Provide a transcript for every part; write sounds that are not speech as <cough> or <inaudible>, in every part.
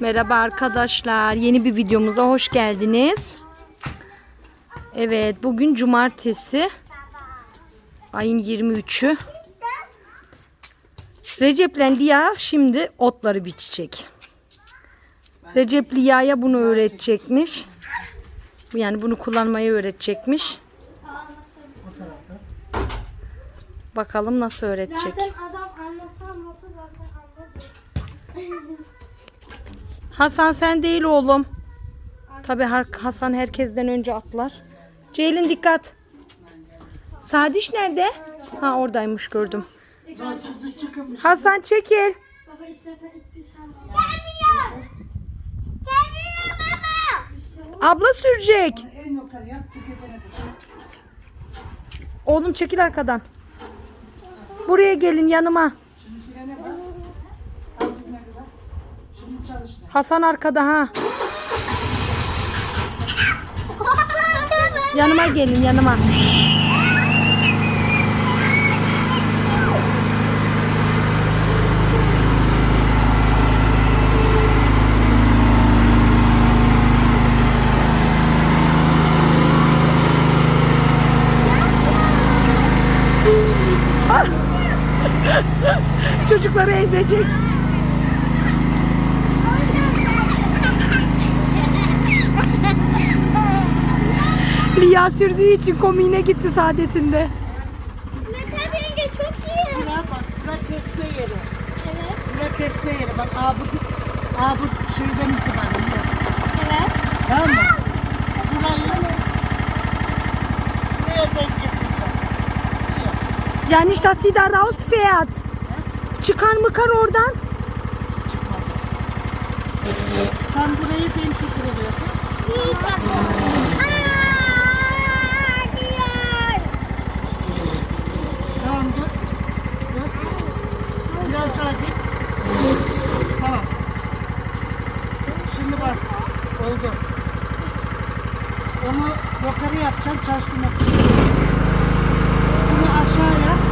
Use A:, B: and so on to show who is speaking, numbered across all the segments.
A: Merhaba arkadaşlar. Yeni bir videomuza hoş geldiniz. Evet, bugün cumartesi. Ayın 23'ü. Recep Liya şimdi otları biçecek. Recep Liya'ya bunu öğretecekmiş. Yani bunu kullanmayı öğretecekmiş. Bakalım nasıl öğretecek.
B: Zaten adam anlatan zaten anladı. <laughs>
A: Hasan sen değil oğlum. Tabi Hasan herkesten önce atlar. Ceylin dikkat. Sadiş nerede? Ha oradaymış gördüm. Hasan çekil.
B: Baba istersen ilk bir sen bana. Gelmiyor. Gelmiyor baba.
A: Abla sürecek. Oğlum çekil arkadan. Buraya gelin yanıma.
C: Şimdi frene bas. Al frene kadar. Şimdi çalıştı.
A: Hasan arkada ha. Yanıma gelin yanıma. <laughs> Çocukları ezecek. Liya sürdüğü için komiğine gitti saadetinde.
B: Mete yenge çok iyi.
C: Bura bak. Bura kesme yeri.
B: Evet.
C: Bura kesme yeri. Bak aa bu, aa bu şeyden itibaren.
B: Evet.
C: Tamam mı? Burayı nereden
A: nicht, dass die da rausfährt. Çıkar mıkar oradan.
C: Çıkmaz. Sen burayı denk getiriyorsun.
B: İyi Aaa,
C: Git. Tamam. Şimdi bak. Oldu. Onu yukarı yapacaksın çalıştırmak. Bunu aşağıya.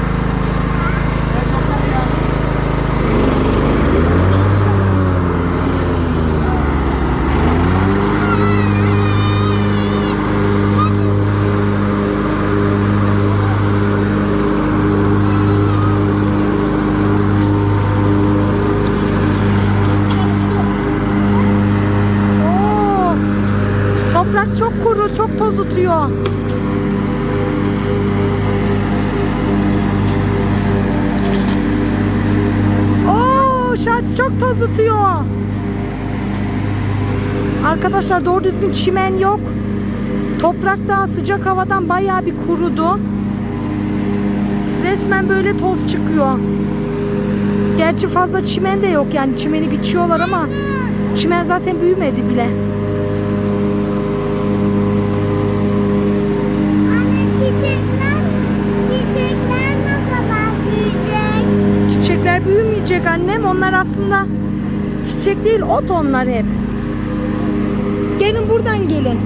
A: Şahit çok toz tutuyor. Arkadaşlar doğru düzgün çimen yok. Toprak da sıcak havadan bayağı bir kurudu. Resmen böyle toz çıkıyor. Gerçi fazla çimen de yok yani çimeni biçiyorlar ama çimen zaten büyümedi bile.
B: Anne çiçekler, çiçekler ne zaman büyüyecek?
A: Çiçekler büyümeyecek annem. Onlar aslında çiçek değil ot onlar hep. Gelin buradan gelin.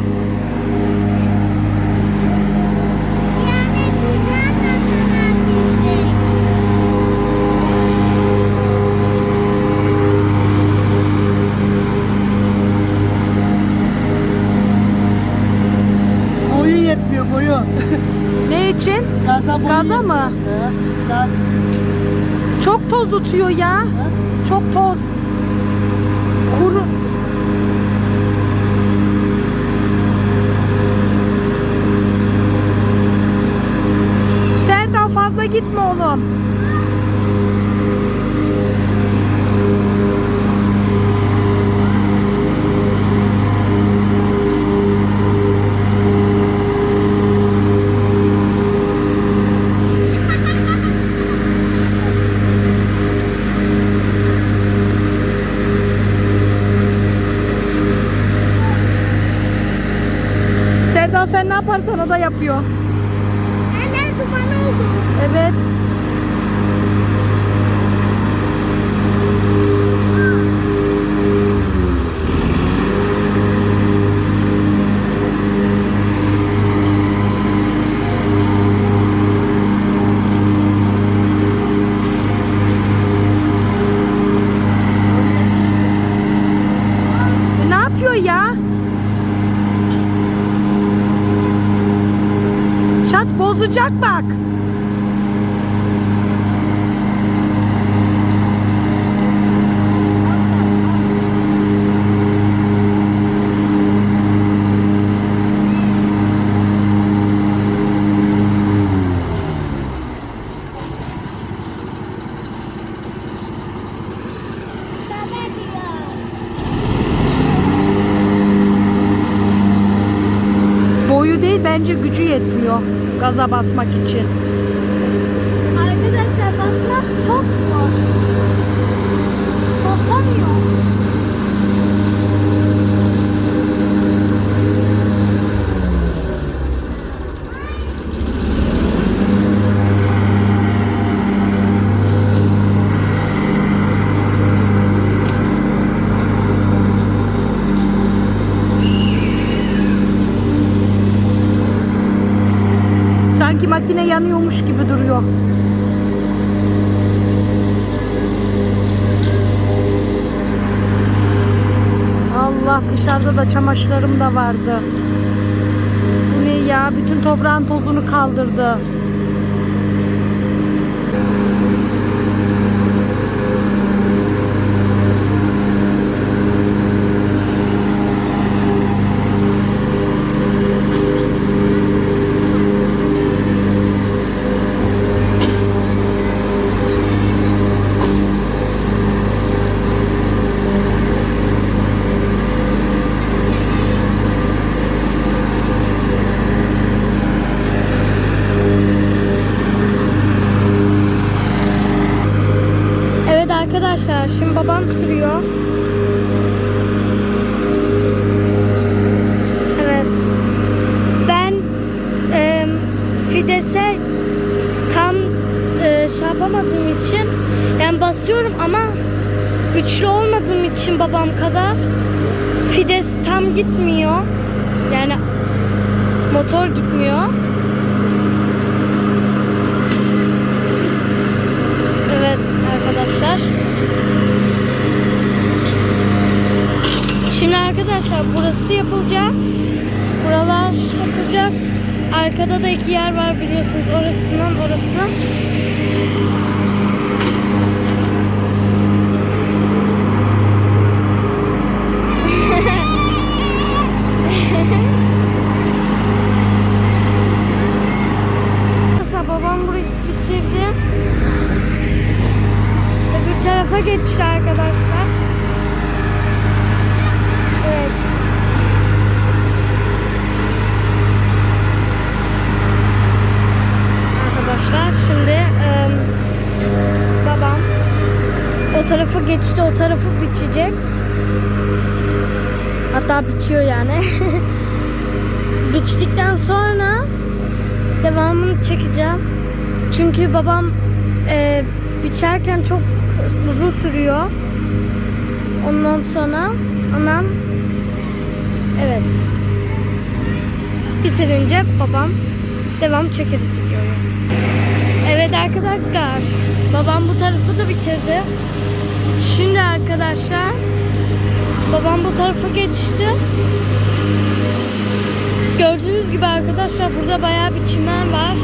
C: Boyu yetmiyor boyu.
A: Ne için?
C: Gaza boyu
A: Gaza mı?
C: He, Daha
A: Çok toz tutuyor ya. Çok toz. Kuru. Serdar fazla gitme oğlum. Serdar sen ne yaparsan o da yapıyor. Gaza basmak için.
B: Arkadaşlar basmak çok zor. Basamıyor.
A: Sanki makine yanıyormuş gibi duruyor. Allah dışarıda da çamaşırlarım da vardı. Bu ne ya? Bütün toprağın tozunu kaldırdı.
B: Evet arkadaşlar şimdi babam sürüyor. Evet. Ben e, Fides'e tam e, şey yapamadığım için yani basıyorum ama güçlü olmadığım için babam kadar Fides tam gitmiyor. Yani motor gitmiyor. Evet arkadaşlar. Şimdi arkadaşlar burası yapılacak. Buralar yapılacak. Arkada da iki yer var biliyorsunuz. Orasından orası. <laughs> Arkadaşlar babam burayı bitirdi. Öbür tarafa geçti arkadaşlar. Evet. Arkadaşlar şimdi em, babam o tarafı geçti, o tarafı biçecek. Hatta biçiyor yani. <laughs> Biçtikten sonra devamını çekeceğim. Çünkü babam e, biçerken çok uzun sürüyor. Ondan sonra anam evet bitirince babam devam çekeriz videoyu. Evet arkadaşlar babam bu tarafı da bitirdi. Şimdi arkadaşlar babam bu tarafa geçti. Gördüğünüz gibi arkadaşlar burada bayağı bir çimen var.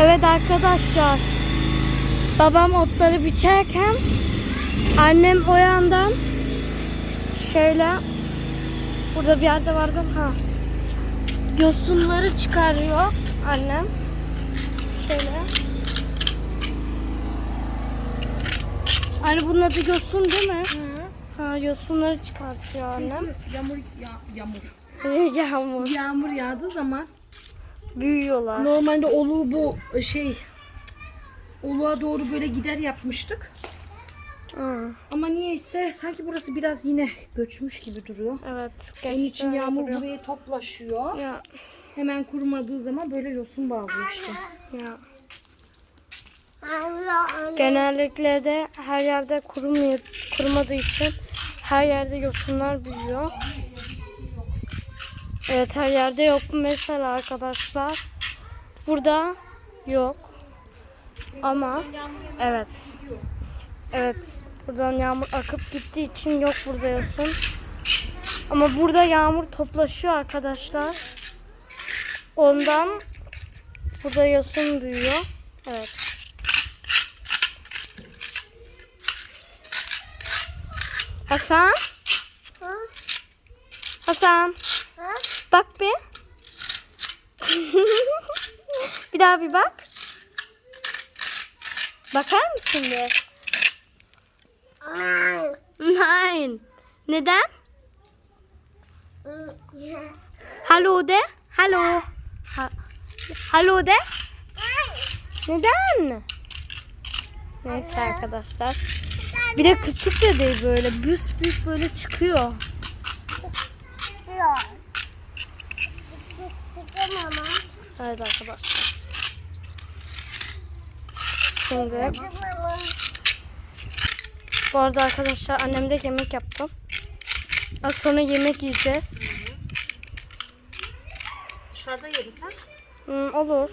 B: Evet arkadaşlar. Babam otları biçerken annem o yandan şöyle burada bir yerde vardı ha. Yosunları çıkarıyor annem. Şöyle. Anne bunun adı yosun değil mi? Ha yosunları çıkartıyor annem.
A: Yağmur ya, yağmur. <laughs>
B: Yağmur.
A: Yağmur yağdığı zaman
B: Büyüyorlar.
A: normalde oluğu bu şey oluğa doğru böyle gider yapmıştık.
B: Hı,
A: Ama niyeyse sanki burası biraz yine göçmüş gibi duruyor.
B: evet.
A: Onun için yağmur
B: duruyor.
A: buraya toplaşıyor.
B: Ya
A: Hemen kurumadığı zaman böyle yosun bağlıyor işte.
B: ya. Genellikle de her yerde kurumuyor, kurumadığı için her yerde yosunlar büyüyor. Evet her yerde yok. Mesela arkadaşlar burada yok. Ama evet. Evet. Buradan yağmur akıp gittiği için yok burada yosun. Ama burada yağmur toplaşıyor arkadaşlar. Ondan burada yosun büyüyor. Evet. Hasan? Hasan? Bak bir. <laughs> bir daha bir bak. Bakar mısın bir? Nein. Neden? Hallo de. Hallo. Ha- Hallo de. Neden? Neyse arkadaşlar. Bir de küçük de değil böyle. Büs büs böyle çıkıyor. Evet arkadaşlar. Şimdi bu arada arkadaşlar annem de yemek yaptı. Az sonra yemek yiyeceğiz.
A: Dışarıda yeriz ha.
B: Hmm, olur.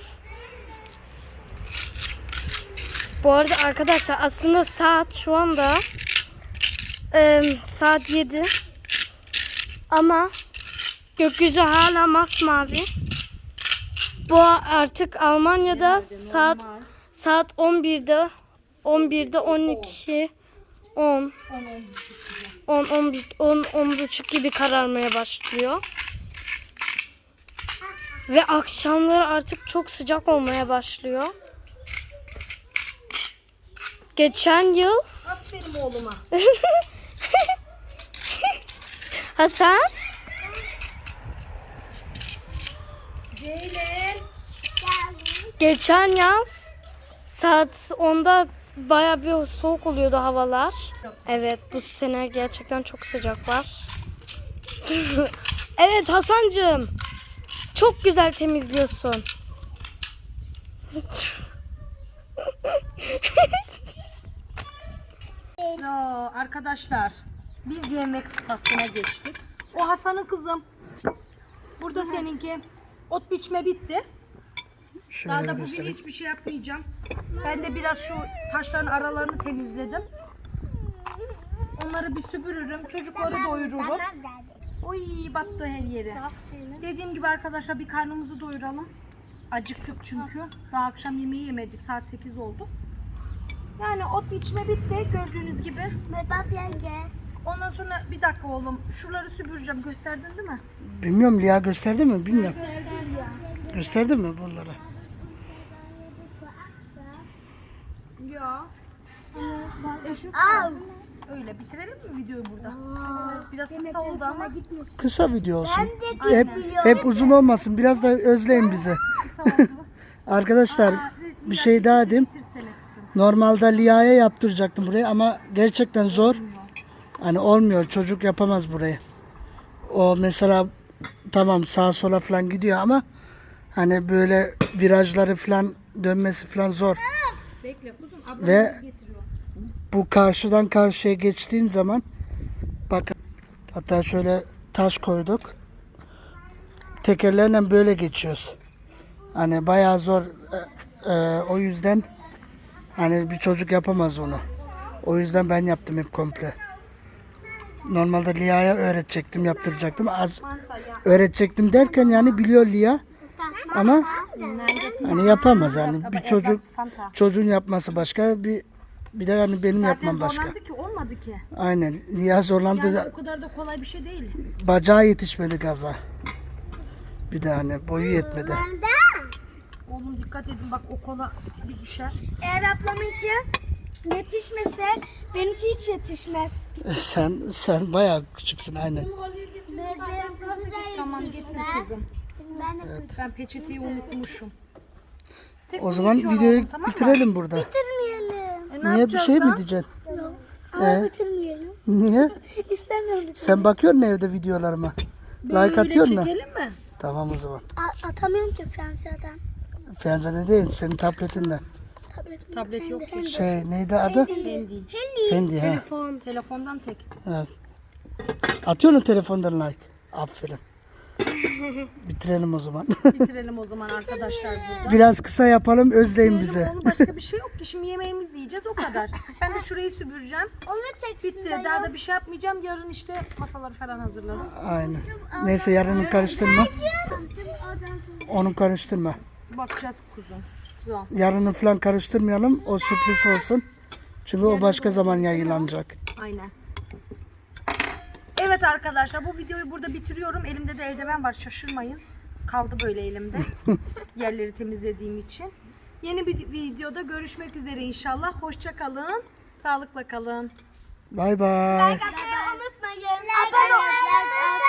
B: Bu arada arkadaşlar aslında saat şu anda saat 7. Ama gökyüzü hala masmavi. Bu artık Almanya'da saat saat 11'de 11'de 12 10 10 11 10 10 buçuk gibi kararmaya başlıyor. Ve akşamları artık çok sıcak olmaya başlıyor. Geçen yıl
A: Aferin oğluma. <laughs>
B: Hasan
A: Ceylin.
B: geçen yaz saat 10'da baya bir soğuk oluyordu havalar. Evet bu sene gerçekten çok sıcak var. <laughs> evet Hasancığım. Çok güzel temizliyorsun. <laughs>
A: Ya arkadaşlar biz yemek faslına geçtik. O Hasan'ın kızım. Burada seninki. Ot biçme bitti. Daha
C: Şöyle
A: da bugün
C: göstereyim.
A: hiçbir şey yapmayacağım. Ben de biraz şu taşların aralarını temizledim. Onları bir süpürürüm. Çocukları doyururum. Oy battı her yeri. Dediğim gibi arkadaşlar bir karnımızı doyuralım. Acıktık çünkü. Daha akşam yemeği yemedik. Saat 8 oldu. Yani ot biçme bitti gördüğünüz gibi. Ondan sonra bir dakika oğlum. Şuraları süpüreceğim. Gösterdin değil mi?
C: Bilmiyorum Lia gösterdi mi? Bilmiyorum. Gösterdi mi bunları?
A: Ya. Öyle bitirelim mi videoyu burada? Biraz kısa oldu ama
C: Kısa video olsun. Hep, hep uzun olmasın. Biraz da özleyin bizi.
A: kısa oldu. <laughs>
C: Arkadaşlar bir şey daha diyeyim. Normalde Lia'ya yaptıracaktım burayı ama gerçekten zor. Hani olmuyor. Çocuk yapamaz burayı. O mesela tamam sağa sola falan gidiyor ama hani böyle virajları falan dönmesi falan zor.
A: Bekle kuzum. Ablam
C: Ve
A: getiriyor.
C: bu karşıdan karşıya geçtiğin zaman bakın hatta şöyle taş koyduk. Tekerlerle böyle geçiyoruz. Hani bayağı zor. Ee, e, o yüzden hani bir çocuk yapamaz onu. O yüzden ben yaptım hep komple. Normalde Lia'ya öğretecektim, yaptıracaktım. Az öğretecektim derken yani biliyor Lia ama? Hani yapamaz yani bir çocuk çocuğun yapması başka bir bir de hani benim
A: Zaten
C: yapmam başka.
A: zorlandı ki olmadı ki.
C: Aynen. Lia zorlandı.
A: Yani o kadar da kolay bir şey değil.
C: Bacağı yetişmedi gaza. Bir de hani boyu yetmedi.
A: Oğlum dikkat edin bak o kola bir düşer.
B: Eğer ablamınki yetişmese benimki hiç yetişmez.
C: Sen sen bayağı küçüksün aynen.
A: Tamam getir kızım. Ben peçeteyi unutmuşum. Tek
C: O zaman videoyu
A: oğlum, tamam mı?
C: bitirelim burada.
B: Bitirmeyelim.
A: E,
C: Niye bir şey mi
A: lan?
C: diyeceksin?
B: Ama
C: Ee?
B: bitirmeyelim.
C: Niye? <laughs>
B: İstemiyorum.
C: Sen bakıyorsun evde videolarıma.
A: Böyle
C: Like atıyorsun
A: çekelim mi?
C: Tamam o zaman.
B: A- atamıyorum ki Fransa'dan.
C: Fenzene değil senin tabletinle.
B: Tabletim.
A: Tablet yok ki.
C: Şey neydi adı?
A: Handy.
C: Handy ha.
B: Telefon.
A: Telefondan tek.
C: Evet. Atıyor musun telefondan like? Aferin. Bitirelim o zaman.
A: Bitirelim o zaman arkadaşlar burada.
C: Biraz kısa yapalım özleyin
A: Bitirelim
C: bizi.
A: oğlum, başka bir şey yok ki. Şimdi yemeğimizi yiyeceğiz o kadar. Ben de şurayı süpüreceğim.
B: Onu çeksin.
A: Bitti. Daha da bir şey yapmayacağım. Yarın işte masaları falan hazırladım.
C: Aynen. Neyse yarını karıştırma. Onu karıştırma.
A: Bakacağız kuzum. Kuzum.
C: Yarını falan karıştırmayalım. O sürpriz olsun. Çünkü o başka zaman yayınlanacak.
A: Aynen. Evet arkadaşlar bu videoyu burada bitiriyorum. Elimde de eldiven var şaşırmayın. Kaldı böyle elimde. <laughs> Yerleri temizlediğim için. Yeni bir videoda görüşmek üzere inşallah. Hoşça kalın. Sağlıkla kalın.
C: Bay bay.
B: Unutmayın. Abone olmayı